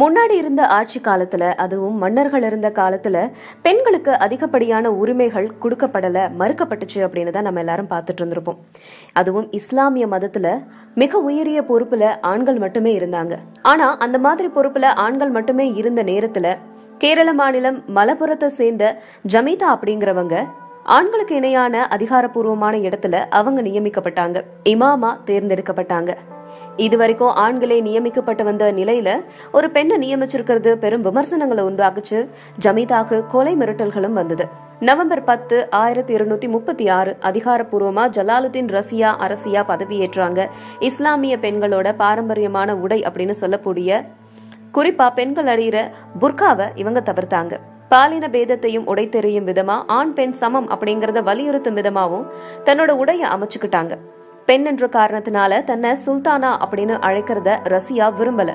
முன்னாடி இருந்த ஆட்சி காலத்துல அதுவும் மன்னர்கள் இருந்த காலத்துல பெண்களுக்கு அதிகப்படியான உரிமைகள் கொடுக்கப்படல மறுக்கப்பட்டுச்சு அப்படின்னு தான் நம்ம எல்லாரும் பார்த்துட்டு இருந்திருப்போம். அதுவும் இஸ்லாமிய மதத்துல மிக உயரிய பொறுப்புல ஆண்கள் மட்டுமே இருந்தாங்க. ஆனா அந்த மாதிரி பொறுப்புல ஆண்கள் மட்டுமே இருந்த நேரத்துல கேரள மாநிலம் மலப்புரத்தை சேர்ந்த ஜமீதா அப்படிங்கிறவங்க ஆண்களுக்கு இணையான அதிகாரப்பூர்வமான இடத்துல அவங்க நியமிக்கப்பட்டாங்க. இமாமா தேர்ந்தெடுக்கப்பட்டாங்க. இதுவரைக்கும் ஆண்களே நியமிக்கப்பட்டு வந்த நிலையில ஒரு பெண்ணை நியமிச்சிருக்கிறது பெரும் விமர்சனங்களை உண்டாக்குச்சு. ஜமீதாக்கு கொலை மிரட்டல்களும் வந்தது. நவம்பர் பத்து ஆயிரத்தி இருநூத்தி முப்பத்தி ஆறு அதிகாரப்பூர்வமா ஜலாலுதீன் ரசியா அரசியா பதவியேற்றாங்க. இஸ்லாமிய பெண்களோட பாரம்பரியமான உடை அப்படின்னு சொல்லக்கூடிய குறிப்பா பெண்கள் அழியிற புர்காவை இவங்க தவிர்த்தாங்க. பாலின பேதத்தையும் உடை தெரியும் விதமா ஆண் பெண் சமம் அப்படிங்கறத வலியுறுத்தும் விதமாவும் தன்னோட உடைய அமைச்சுக்கிட்டாங்க. பெண் என்ற காரணத்தினால தன்னை சுல்தானா அப்படின்னு அழைக்கிறத ரசியா விரும்பல.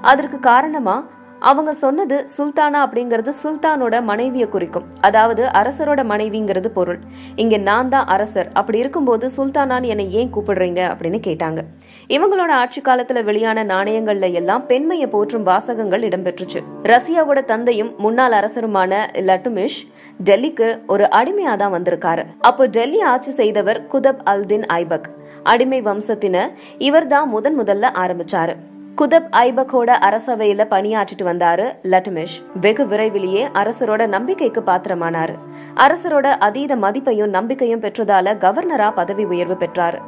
அதற்கு காரணமா அவங்க சொன்னது சுல்தானா அப்படிங்கிறது சுல்தானோட மனைவிய குறிக்கும். அதாவது அரசரோட மனைவிங்கிறது பொருள். இங்க நான் தான் அரசர். அப்படி இருக்கும்போது சுல்தானான்னு என்னை ஏன் கூப்பிடுறீங்க அப்படின்னு கேட்டாங்க. இவங்களோட ஆட்சி காலத்துல வெளியான நாணயங்கள்ல எல்லாம் பெண்மையை போற்றும் வாசகங்கள் இடம்பெற்றுச்சு. ரஷ்யாவோட தந்தையும் முன்னாள் அரசருமான லட்டுமிஷ் டெல்லிக்கு ஒரு அடிமையா தான் வந்திருக்காரு. அப்போ டெல்லி ஆட்சி செய்தவர் குதப் அல்தின் ஐபக். அடிமை வம்சத்தின இவர்தான் முதன் முதல்ல ஆரம்பிச்சாரு. குதப் ஐபக்கோட அரசவையில பணியாற்றிட்டு வந்தாரு லட்டுமிஷ் வெகு விரைவிலேயே அரசரோட நம்பிக்கைக்கு பாத்திரமானாரு. அரசரோட அதீத மதிப்பையும் நம்பிக்கையும் பெற்றதால கவர்னரா பதவி உயர்வு பெற்றாரு.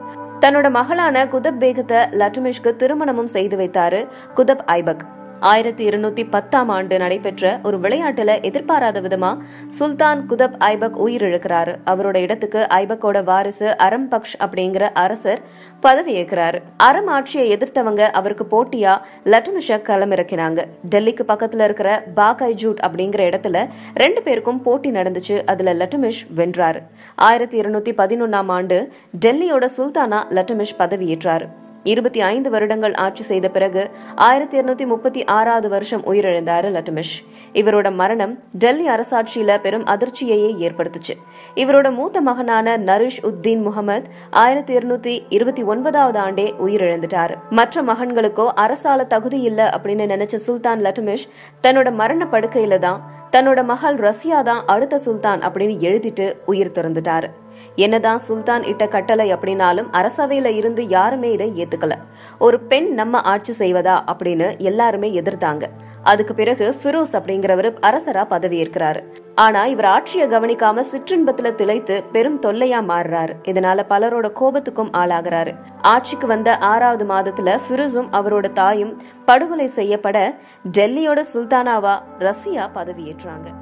தன்னோட மகளான குதப் பேகத்தை லட்டுமிஷ்க்கு திருமணமும் செய்து வைத்தாரு குதப் ஐபக். ஆயிரத்தி இருநூத்தி பத்தாம் ஆண்டு நடைபெற்ற ஒரு விளையாட்டுல எதிர்பாராத விதமா சுல்தான் குதப் ஐபக் உயிரிழக்கிறாரு. அவரோட இடத்துக்கு ஐபக்கோட வாரிசு அரம் பக்ஷ் அப்படிங்கிற அரசர் பதவியேற்கிறாரு. அறம் ஆட்சியை எதிர்த்தவங்க அவருக்கு போட்டியா லட்டுமிஷ களமிறக்கினாங்க. டெல்லிக்கு பக்கத்துல இருக்கிற பாகைஜூட் அப்படிங்கிற இடத்துல ரெண்டு பேருக்கும் போட்டி நடந்துச்சு. அதுல லட்டுமிஷ் வென்றாரு. ஆயிரத்தி இருநூத்தி பதினொன்னாம் ஆண்டு டெல்லியோட சுல்தானா லட்டுமிஷ் பதவியேற்றாரு. இருபத்தி ஐந்து வருடங்கள் ஆட்சி செய்த பிறகு ஆயிரத்தி இருநூத்தி முப்பத்தி ஆறாவது வருஷம் உயிரிழந்தாரு லட்டுமிஷ். இவரோட மரணம் டெல்லி அரசாட்சியில பெரும் அதிர்ச்சியையே ஏற்படுத்துச்சு. இவரோட மூத்த மகனான நரிஷ் உத்தீன் முகமது ஆயிரத்தி இருநூத்தி இருபத்தி ஒன்பதாவது ஆண்டே உயிரிழந்துட்டாரு. மற்ற மகன்களுக்கோ அரசால தகுதி இல்ல அப்படின்னு நினைச்ச சுல்தான் லட்டுமிஷ் தன்னோட மரண படுக்கையில தான் தன்னோட மகள் ரஷ்யா தான் அடுத்த சுல்தான் அப்படின்னு எழுதிட்டு உயிர் திறந்துட்டாரு. என்னதான் சுல்தான் இட்ட கட்டளை அப்படின்னாலும் அரசவையில இருந்து யாருமே இதை ஏத்துக்கல. ஒரு பெண் நம்ம ஆட்சி செய்வதா அப்படின்னு எல்லாருமே எதிர்த்தாங்க. அதுக்கு பிறகு ஃபிரோஸ் அப்படிங்கிறவரு அரசரா பதவியேற்கிறாரு. ஆனா இவர் ஆட்சியை கவனிக்காம சிற்றின்பத்துல திளைத்து பெரும் தொல்லையா மாறுறாரு. இதனால பலரோட கோபத்துக்கும் ஆளாகிறாரு. ஆட்சிக்கு வந்த ஆறாவது மாதத்துல ஃபிரோஸும் அவரோட தாயும் படுகொலை செய்யப்பட டெல்லியோட சுல்தானாவா ரஷ்யா பதவியேற்றாங்க.